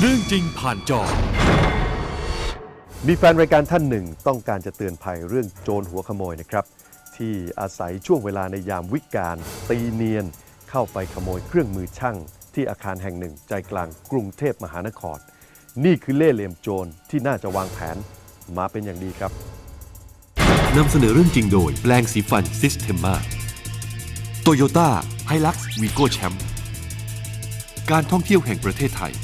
เรื่องจริงผ่านจอ มีแฟนรายการท่านหนึ่งต้องการจะเตือนภัยเรื่องโจรหัวขโมยนะครับ ที่อาศัยช่วงเวลาในยามวิกาลตีเนียน เข้าไปขโมยเครื่องมือช่าง ที่อาคารแห่งหนึ่งใจกลางกรุงเทพมหานคร นี่คือเล่ห์เหลี่ยมโจรที่น่าจะวางแผนมาเป็นอย่างดีครับนำเสนอเรื่องจริงโดยแปลงสีฟันซิสเทมมาโตโยต้าไฮลักซ์วีโก้แชมป์การท่องเที่ยวแห่งประเทศไทย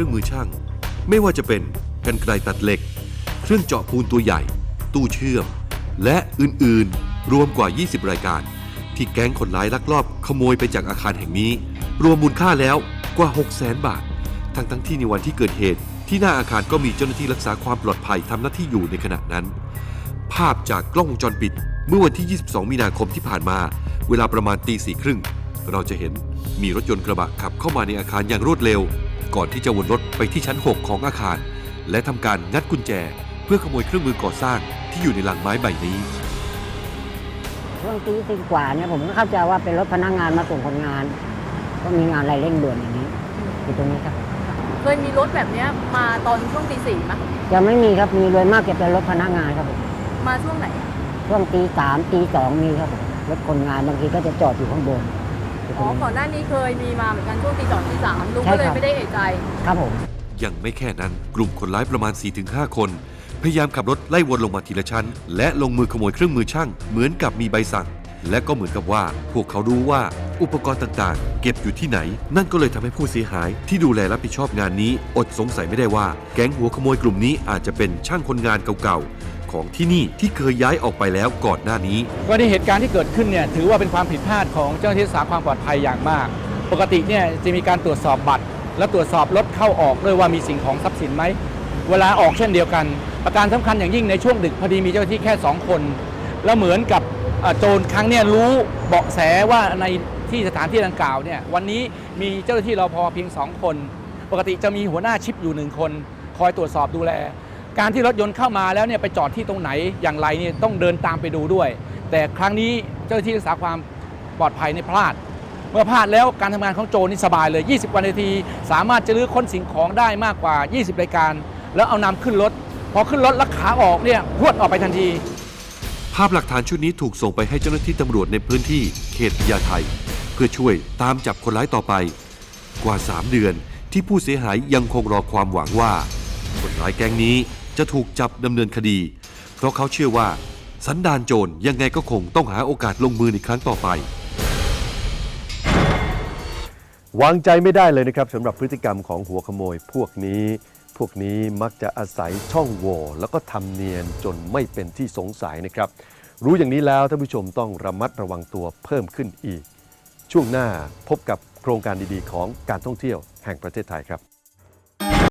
รณ์เครื่องมือช่าง ไม่ว่าจะเป็นกันไกรตัดเหล็ก เครื่องเจาะปูนตัวใหญ่ ตู้เชื่อม และอื่นๆ รวมกว่า 20 รายการ ที่แก๊งคนร้ายลักลอบขโมยไปจากอาคารแห่งนี้ รวมมูลค่าแล้วกว่า 6 0 0 0 0 0 บาท ทั้งทั้งๆที่ในวันที่เกิดเหตุ ที่หน้าอาคารก็มีเจ้าหน้าที่รักษาความปลอดภัยทำหน้าที่อยู่ในขณะนั้น ภาพจากกล้องวงจรปิด เมื่อวันที่ 22 มีนาคมที่ผ่านมา เวลาประมาณตีสี่ครึ่งเราจะเห็นมีรถยนต์กระบะขับเข้ามาในอาคารอย่างรวดเร็ว ก่อนที่จะวนรถไปที่ชั้น 6 ของอาคาร และทำการงัดกุญแจ เพื่อขโมยเครื่องมือก่อสร้างที่อยู่ในลังไม้ใบนี้ ช่วงตีสี่กว่าเนี่ยผมก็เข้าใจว่าเป็นรถพนักงานมาส่งคนงาน ก็มีงานอะไรเร่งด่วนอย่างนี้อยู่ตรงนี้ครับเคยมีรถแบบเนี้ยมาตอนช่วงตีสี่ไหมจะไม่มีครับมีโดยมากจะเป็นรถพนักงานครับผมมาช่วงไหน ช่วงตีสามตีสองมีครับผมรถคนงานบางทีก็จะจอดอยู่ข้างบน อยู่ตอ๋รองก่อนหน้านี้เคยมีมาเหมือนกันช่วงตีสองตีสามลุงใช่ก็เลยครับไม่ได้เอะใจ ครับผม ยังไม่แค่นั้นกลุ่มคนร้ายประมาณ 4-5 คน พยายามขับรถไล่วนลงมาทีละชั้น และลงมือขโมยเครื่องมือช่าง เหมือนกับมีใบสั่ง และก็เหมือนกับว่า พวกเขารู้ว่าอุปกรณ์ต่างๆ เก็บอยู่ที่ไหน นั่นก็เลยทำให้ผู้เสียหาย ที่ดูแลรับผิดชอบงานนี้ อดสงสัยไม่ได้ว่า แก๊งหัวขโมยกลุ่มนี้อาจจะเป็นช่างคนงานเก่าๆ ของที่นี่ที่เคยย้ายออกไปแล้วก่อนหน้านี้กรณีเหตุการณ์ที่เกิดขึ้นเนี่ยถือว่าเป็นความผิดพลาดของเจ้าหน้าที่รักษาความปลอดภัยอย่างมาก ปกติเนี่ยจะมีการตรวจสอบบัตร และตรวจสอบรถเข้าออกด้วยว่ามีสิ่งของทรัพย์สินไหมเวลาออกเช่นเดียวกัน ประการสำคัญอย่างยิ่งในช่วงดึกพอดีมีเจ้าหน้าที่แค่ 2 คน แล้วเหมือนกับโจรครั้งเนี่ยรู้เบาะแสว่าในที่สถานที่ดังกล่าวเนี่ยวันนี้มีเจ้าหน้าที่รอพอเพียง 2 คน ปกติจะมีหัวหน้าชิปอยู่หนึ่งคน คอยตรวจสอบดูแล การที่รถยนต์เข้ามาแล้วเนี่ยไปจอดที่ตรงไหนอย่างไรเนี่ยต้องเดินตามไปดูด้วย แต่ครั้งนี้เจ้าหน้าที่รักษาความปลอดภัยในพลาด เมื่อพลาดแล้วการทำงานของโจรนี่สบายเลย 20ว่านาที สามารถจะลื้อค้นสิ่งของได้มากกว่า 20 รายการ แล้วเอานำขึ้นรถ พอขึ้นรถแล้วขาออกเนี่ยพรวดออกไปทันที ภาพหลักฐานชุดนี้ถูกส่งไปให้เจ้าหน้าที่ตำรวจในพื้นที่เขตพญาไทเพื่อช่วยตามจับคนร้ายต่อไป กว่า 3 เดือนที่ผู้เสียหายยังคงรอความหวังว่า คนร้ายแก๊งนี้ จะถูกจับดำเนินคดี เพราะเขาเชื่อว่า สันดานโจรยังไงก็คงต้องหาโอกาสลงมือในครั้งต่อไป วางใจไม่ได้เลยนะครับสำหรับพฤติกรรมของหัวขโมยพวกนี้ พวกนี้มักจะอาศัยช่องโหว่แล้วก็ทำเนียนจนไม่เป็นที่สงสัยนะครับ รู้อย่างนี้แล้วท่านผู้ชมต้องระมัดระวังตัวเพิ่มขึ้นอีก ช่วงหน้าพบกับโครงการดีๆ ของการท่องเที่ยวแห่งประเทศไทยครับ